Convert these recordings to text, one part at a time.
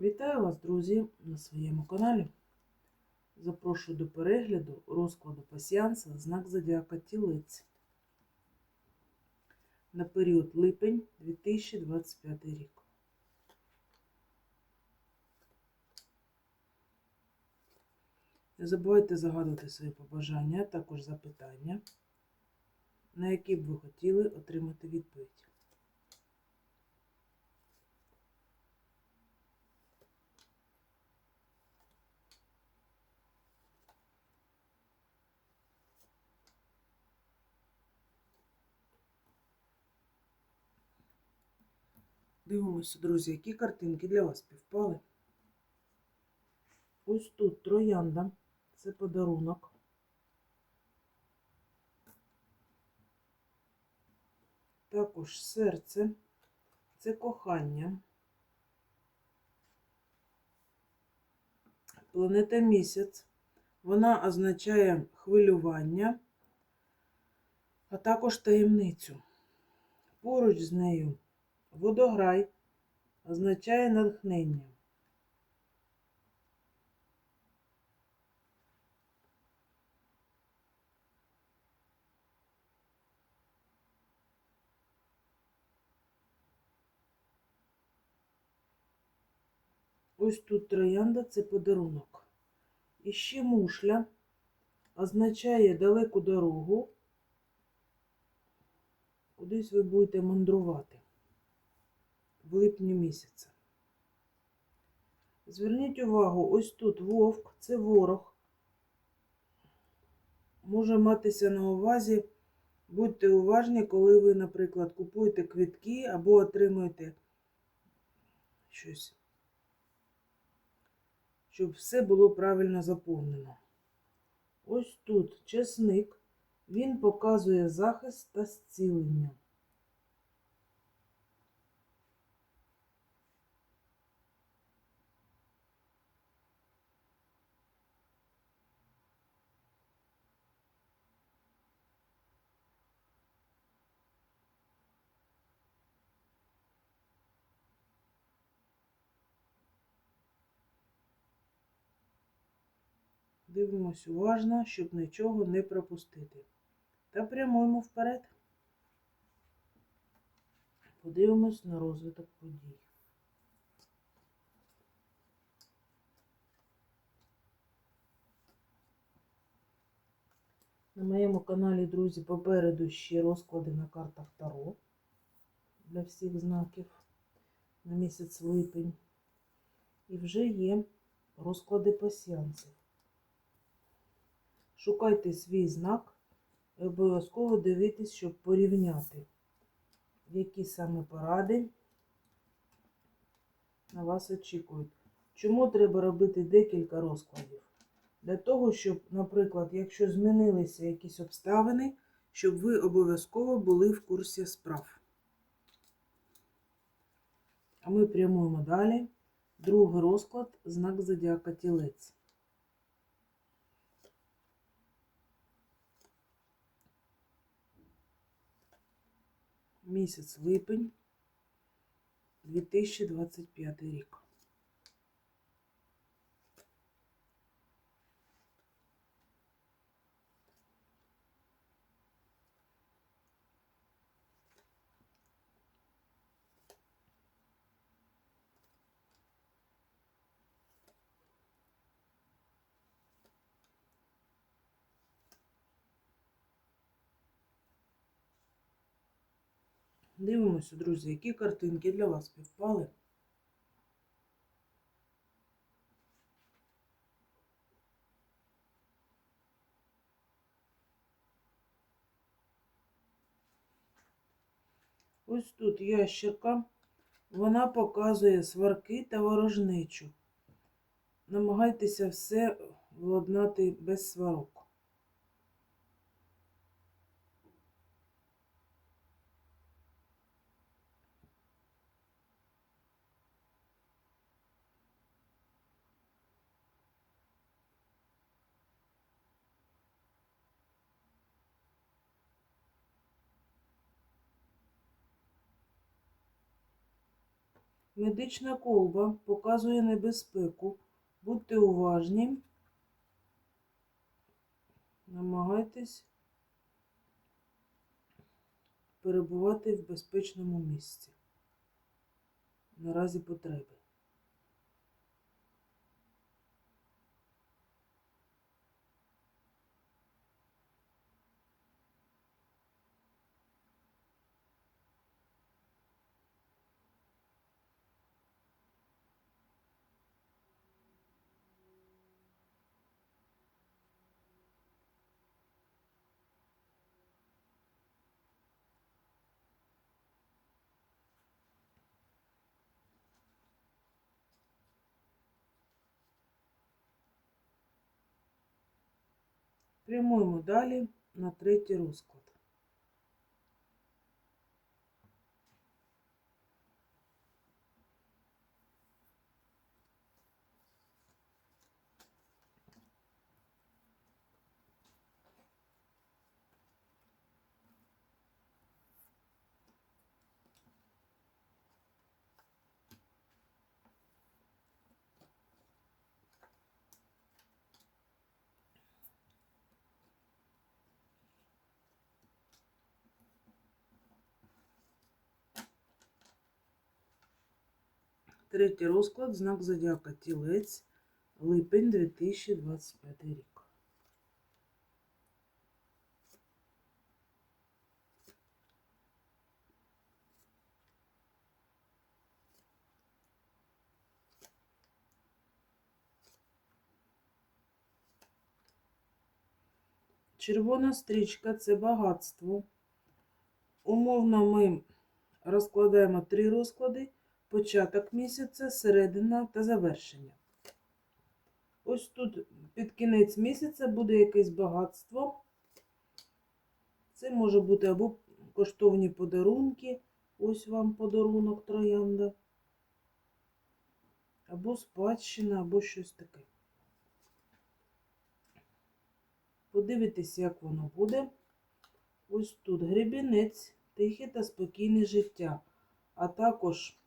Вітаю вас, друзі, на своєму каналі. Запрошую до перегляду розкладу пасіанса знак Зодіака Тілець на період липень 2025 рік. Не забувайте загадувати свої побажання, також запитання, на які б ви хотіли отримати відповідь. Дивимося, друзі, які картинки для вас співпали. Ось тут троянда. Це подарунок. Також серце. Це кохання. Планета місяць. Вона означає хвилювання, а також таємницю. Поруч з нею Водограй означає натхнення. Ось тут троянда це подарунок. І ще мушля означає далеку дорогу. Кудись ви будете мандрувати в липні місяця. Зверніть увагу, ось тут вовк це ворог. Може матися на увазі, будьте уважні, коли ви, наприклад, купуєте квітки або отримуєте щось, щоб все було правильно заповнено. Ось тут чесник, він показує захист та зцілення. Дивимось уважно, щоб нічого не пропустити. Та прямуємо вперед. Подивимось на розвиток подій. На моєму каналі, друзі, попереду ще розклади на картах Таро для всіх знаків на місяць липень. І вже є розклади пасіянців. Шукайте свій знак і обов'язково дивитесь, щоб порівняти, які саме поради на вас очікують. Чому треба робити декілька розкладів? Для того, щоб, наприклад, якщо змінилися якісь обставини, щоб ви обов'язково були в курсі справ. А ми прямуємо далі. Другий розклад знак Зодіака Тілець. Місяць липень 2025 рік. Дивимося, друзі, які картинки для вас співпали. Ось тут ящерка, вона показує сварки та ворожнечу. Намагайтеся все владнати без сварок. Медична колба показує небезпеку. Будьте уважні. Намагайтесь перебувати в безпечному місці. Наразі потреби. Прямуємо далі на третій розклад. Третій розклад, знак зодіака Тілець, липень 2025 рік. Червона стрічка це багатство. Умовно ми розкладаємо три розклади початок місяця, середина та завершення. Ось тут під кінець місяця буде якесь багатство. Це може бути або коштовні подарунки, ось вам подарунок троянда, або спадщина, або щось таке. Подивитись, як воно буде. Ось тут гребінець, тихе та спокійне життя, а також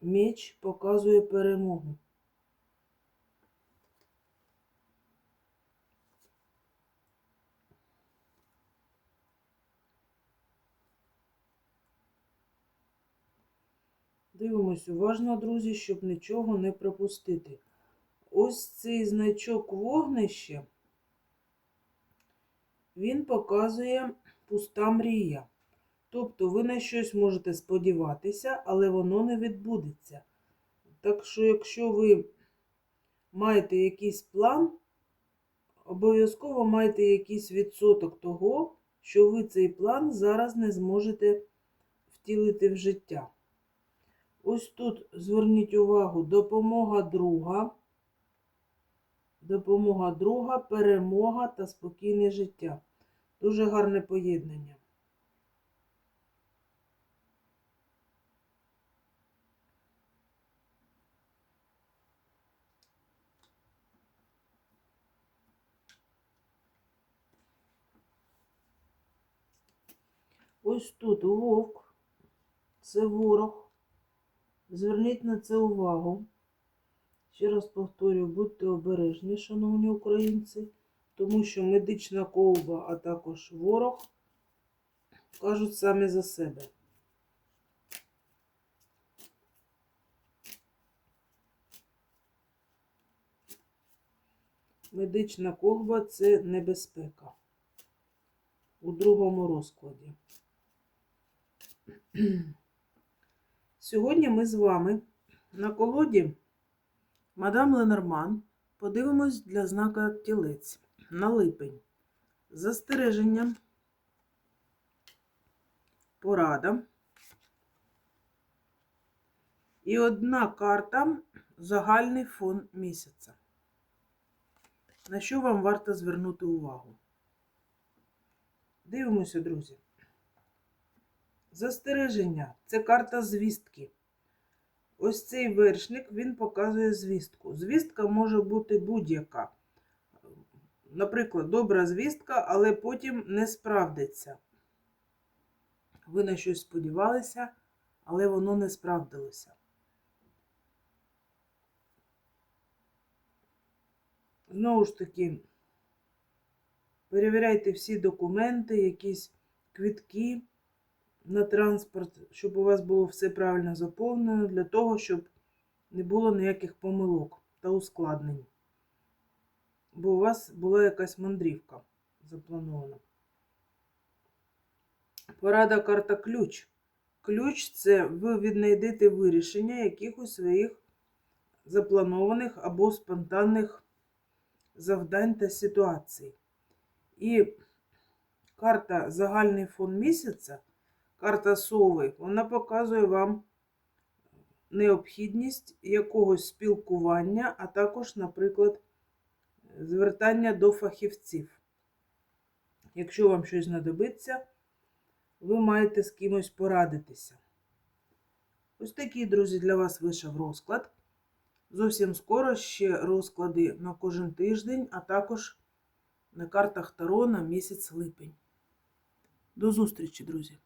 Меч показує перемогу. Дивимось уважно, друзі, щоб нічого не пропустити. Ось цей значок вогнище, він показує пуста мрія. Тобто ви на щось можете сподіватися, але воно не відбудеться. Так що, якщо ви маєте якийсь план, обов'язково маєте якийсь відсоток того, що ви цей план зараз не зможете втілити в життя. Ось тут зверніть увагу, допомога друга, допомога друга, перемога та спокійне життя. Дуже гарне поєднання. Ось тут вовк, це ворог. Зверніть на це увагу. Ще раз повторюю, будьте обережні, шановні українці, тому що медична колба, а також ворог кажуть самі за себе. Медична колба це небезпека у другому розкладі. Сьогодні ми з вами на колоді Мадам Ленорман подивимось для знака тілець на липень. Застереження, порада. І одна карта загальний фон місяця. На що вам варто звернути увагу? Дивимося, друзі. Застереження це карта звістки. Ось цей вершник він показує звістку. Звістка може бути будь-яка. Наприклад, добра звістка, але потім не справдиться. Ви на щось сподівалися, але воно не справдилося. Знову ж таки, перевіряйте всі документи, якісь квітки на транспорт, щоб у вас було все правильно заповнено, для того, щоб не було ніяких помилок та ускладнень. Бо у вас була якась мандрівка запланована. Порада карта ключ. Ключ це ви віднайдете вирішення якихось своїх запланованих або спонтанних завдань та ситуацій. І карта загальний фон місяця, карта сови, вона показує вам необхідність якогось спілкування, а також, наприклад, звертання до фахівців. Якщо вам щось знадобиться, ви маєте з кимось порадитися. Ось такий, друзі, для вас вийшов розклад. Зовсім скоро ще розклади на кожен тиждень, а також на картах Таро на місяць липень. До зустрічі, друзі!